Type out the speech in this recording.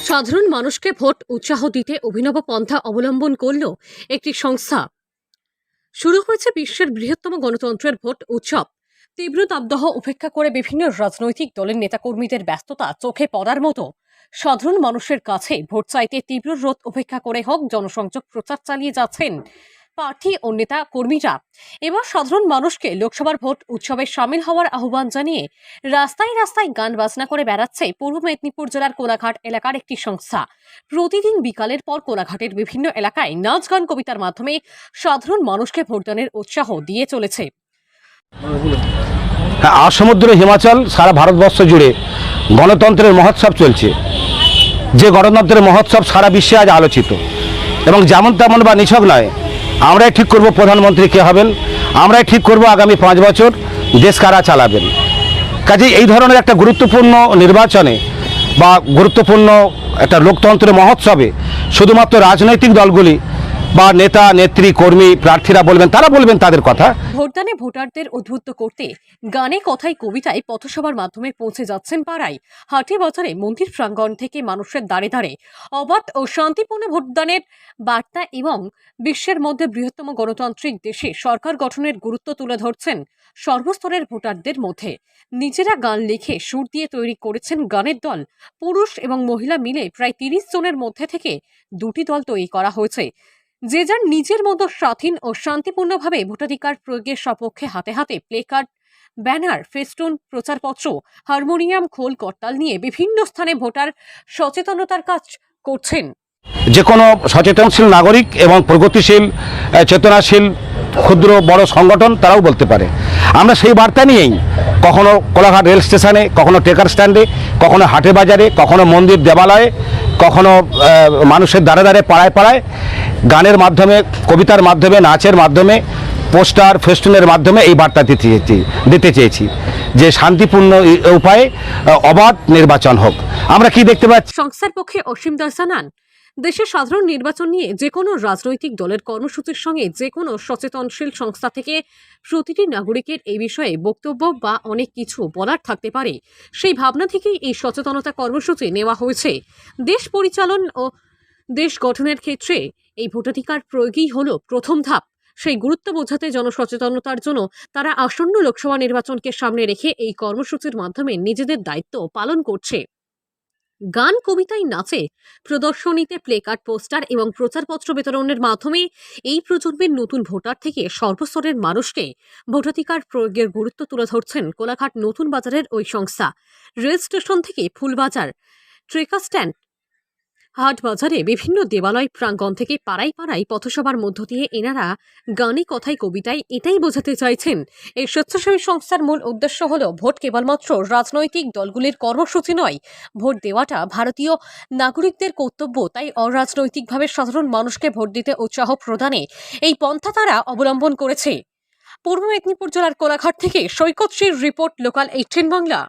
সাধারণ মানুষকে ভোট উৎসাহ দিতে অভিনব পন্থা অবলম্বন করল একটি সংস্থা। শুরু হয়েছে বিশ্বের বৃহত্তম গণতন্ত্রের ভোট উৎসব। তীব্র তাপদাহ উপেক্ষা করে বিভিন্ন রাজনৈতিক দলের নেতাকর্মীদের ব্যস্ততা চোখে পড়ার মতো সাধারণ মানুষের কাছে ভোট চাইতে তীব্র রোধ উপেক্ষা করে হোক জনসংযোগ প্রচার চালিয়ে যাচ্ছেন প্রার্থী ও নেতা কর্মীরা। এবার সাধারণ মানুষকে লোকসভার ভোট উৎসবে সামিল হওয়ার আহ্বান জানিয়ে রাস্তায় রাস্তায় গান বাজনা করে বেড়াচ্ছে পূর্ব মেদিনীপুর জেলার কোলাঘাট এলাকার একটি সংস্থা। প্রতিদিন বিকালের পর কোলাঘাটের বিভিন্ন এলাকায় নাচ গান কবিতার মাধ্যমে সাধারণ মানুষকে ভোটদানের উৎসাহ দিয়ে চলেছে। সমুদ্র, হিমাচল, সারা ভারতবর্ষ জুড়ে গণতন্ত্রের মহোৎসব চলছে। যে গণতন্ত্রের মহোৎসব সারা বিশ্বে আজ আলোচিত। এবং যেমন তেমন বা নিছক নয় আমরাই ঠিক করব প্রধানমন্ত্রী কে হবেন, আমরাই ঠিক করব আগামী পাঁচ বছর দেশ কারা চালাবেন। কাজে এই ধরনের একটা গুরুত্বপূর্ণ নির্বাচনে বা গুরুত্বপূর্ণ একটা লোকতন্ত্রের মহোৎসবে শুধুমাত্র রাজনৈতিক দলগুলি বা নেতা, নেত্রী, কর্মী, প্রার্থীরা বলবেন, তারা বলবেন তাদের কথা। ভোটদানে ভোটারদের উদ্বুদ্ধ করতে গানে কথায় কবিতায় পথসভার মাধ্যমে পৌঁছে যাচ্ছেন পাড়ায়। হাটে বাজারে মন্দির প্রাঙ্গণ থেকে মানুষের দাঁড়ে দাঁড়ে অবাধ ও শান্তিপূর্ণ ভোটদানের বার্তা এবং বিশ্বের মধ্যে বৃহত্তম গণতান্ত্রিক দেশে সরকার গঠনের গুরুত্ব তুলে ধরছেন সর্বস্তরের ভোটারদের মধ্যে। নিজেরা গান লিখে সুর দিয়ে তৈরি করেছেন গানের দল। পুরুষ এবং মহিলা মিলে প্রায় তিরিশ জনের মধ্যে থেকে দুটি দল তৈরি করা হয়েছে। যে যার নিজের মতো স্বাধীন ও শান্তিপূর্ণভাবে ভোটাধিকার প্রয়োগের সপক্ষে হাতে হাতে প্লেকার্ড ব্যানার, ফেস্টুন, প্রচারপত্র, হারমোনিয়াম, খোল, করতাল নিয়ে বিভিন্ন স্থানে ভোটার সচেতনতার কাজ করছেন। যে কোনো সচেতনশীল নাগরিক এবং প্রগতিশীল চেতনাশীল, ক্ষুদ্র, বড় সংগঠন তারাও বলতে পারে। আমরা সেই বার্তা নিয়েই কখনো কোলাঘাট রেল স্টেশনে, কখনো টেকার স্ট্যান্ডে, কখনো হাটে বাজারে, কখনো মন্দির দেবালয়ে, কখনো মানুষের দ্বারে দ্বারে পাড়ায় পাড়ায়। গানের মাধ্যমে, কবিতার মাধ্যমে, নাচের মাধ্যমে, পোস্টার, ফেস্টুনের মাধ্যমে এই বার্তা দিতে চেয়েছি দিতে চেয়েছি যে শান্তিপূর্ণ উপায়ে অবাধ নির্বাচন হোক। আমরা কি দেখতে পাচ্ছি? সংস্থার পক্ষে অসীম দাস জানান দেশের সাধারণ নির্বাচন নিয়ে যে কোনো রাজনৈতিক দলের কর্মসূচির সঙ্গে যে কোনো সচেতনশীল সংস্থা থেকে প্রতিটি নাগরিকের এই বিষয়ে বক্তব্য বা অনেক কিছু বলার থাকতে পারে। সেই ভাবনা থেকেই এই সচেতনতা কর্মসূচি নেওয়া হয়েছে। দেশ পরিচালন ও দেশ গঠনের ক্ষেত্রে এই ভোটাধিকার প্রয়োগই হলো প্রথম ধাপ। সেই গুরুত্ব বোঝাতে জনসচেতনতার জন্য তারা আসন্ন লোকসভা নির্বাচনকে সামনে রেখে এই কর্মসূচির মাধ্যমে নিজেদের দায়িত্ব পালন করছে। গান, কবিতায় নাচে, প্রদর্শনীতে প্লেকার্ড, পোস্টার এবং প্রচারপত্র বিতরণের মাধ্যমে এই প্রজন্মের নতুন ভোটার থেকে সর্বস্তরের মানুষকে ভোটাধিকার প্রয়োগের গুরুত্ব তুলে ধরছেন কোলাঘাট নতুন বাজারের ওই সংস্থা। রেল স্টেশন থেকে ফুলবাজার, ট্রেকার স্ট্যান্ড হাট বাজারে বিভিন্ন দেবালয় প্রাঙ্গণ থেকে পাড়ায় পাড়ায় পথসভার মধ্য দিয়ে এনারা গানে কথায় কবিতায় এটাই বোঝাতে চাইছেন। এই স্বেচ্ছাসেবী সংস্থার মূল উদ্দেশ্য হল, ভোট কেবলমাত্র রাজনৈতিক দলগুলির কর্মসূচি নয়, ভোট দেওয়াটা ভারতীয় নাগরিকদের কর্তব্য, তাই অরাজনৈতিকভাবে সাধারণ মানুষকে ভোট দিতে উৎসাহ প্রদানে এই পন্থা তারা অবলম্বন করেছে। পূর্ব মেদিনীপুর জেলার কোলাঘাট থেকে Saikat report, local eighteen Bangla.